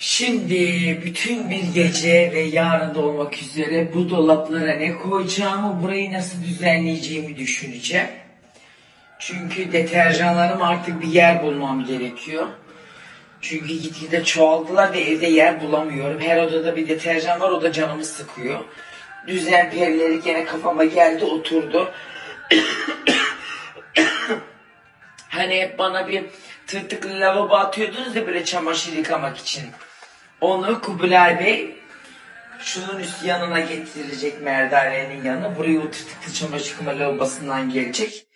Şimdi bütün bir gece ve yarın da olmak üzere bu dolaplara ne koyacağımı, burayı nasıl düzenleyeceğimi düşüneceğim. Çünkü deterjanlarım artık bir yer bulmam gerekiyor. Çünkü gitgide çoğaldılar ve evde yer bulamıyorum. Her odada bir deterjan var o da canımı sıkıyor. Düzen perileri gene kafama geldi oturdu. hani hep bana bir tırtıklı lavabo atıyordunuz ya böyle çamaşır yıkamak için. Onu Kubilay Bey şunun üst yanına getirecek merdanenin yanına. Buraya o tırtıklı çamaşır yıkama lavabosundan gelecek.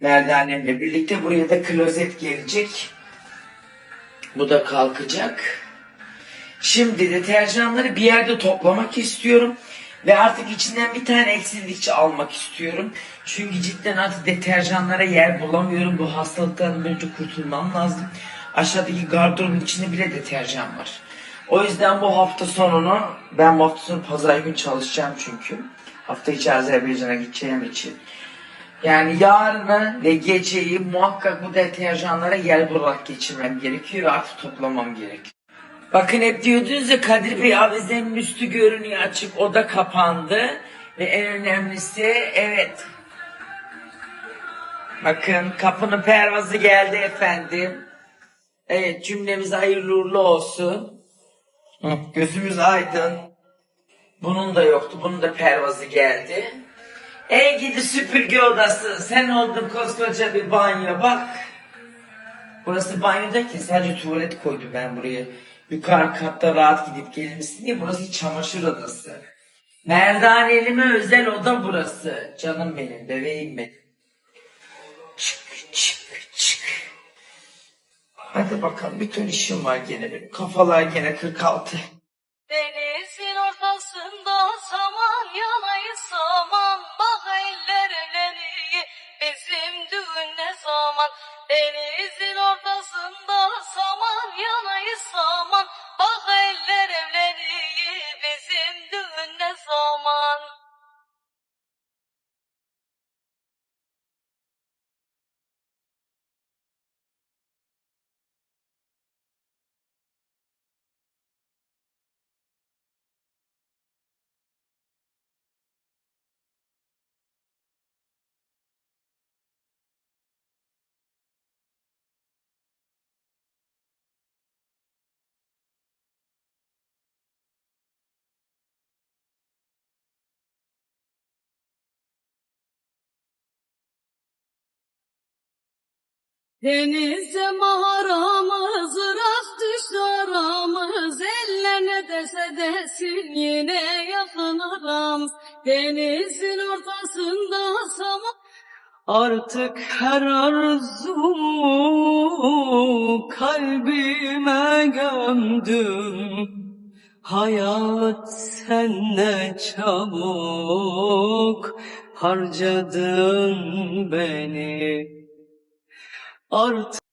Merdanemle birlikte buraya da klozet gelecek. Bu da kalkacak. Şimdi deterjanları bir yerde toplamak istiyorum. Ve artık içinden bir tane eksiklikçi almak istiyorum. Çünkü cidden artık deterjanlara yer bulamıyorum. Bu hastalıktan önce kurtulmam lazım. Aşağıdaki gardırobun içinde bile deterjan var. O yüzden bu hafta sonunu, ben bu hafta sonu pazar gün çalışacağım çünkü. Hafta içi Azerbaycan'a gideceğim için. Yani yarını ve geceyi muhakkak bu deterjanlara yer bularak geçirmem gerekiyor ve artık toplamam gerekiyor. Bakın hep diyordunuz ya Kadir Bey avizenin üstü görünüyor açık o da kapandı. Ve en önemlisi evet. Bakın kapının pervazı geldi efendim. Evet cümlemiz hayırlı uğurlu olsun. Gözümüz aydın. Bunun da yoktu. Bunun da pervazı geldi. Ey gidi süpürge odası. Sen oldun koskoca bir banyo bak. Burası banyo ki sadece tuvalet koydum ben buraya. Yukarı katta rahat gidip gelmişsin diye burası çamaşır odası. Merdanelime özel oda burası. Canım benim, bebeğim benim. Çık çık çık. Hadi bakalım bütün işim var gene benim. Kafalar gene 46. Denizin ortasında saman yanayı saman Bak eller evleniyor bizim düğün ne zaman Denizin ortasında Denize maharamız, rast düştü aramız, eller ne dese desin yine yakın aramız. Denizin ortasında sama Artık her arzumu kalbime gömdüm. Hayat sen ne çabuk harcadın beni. Artık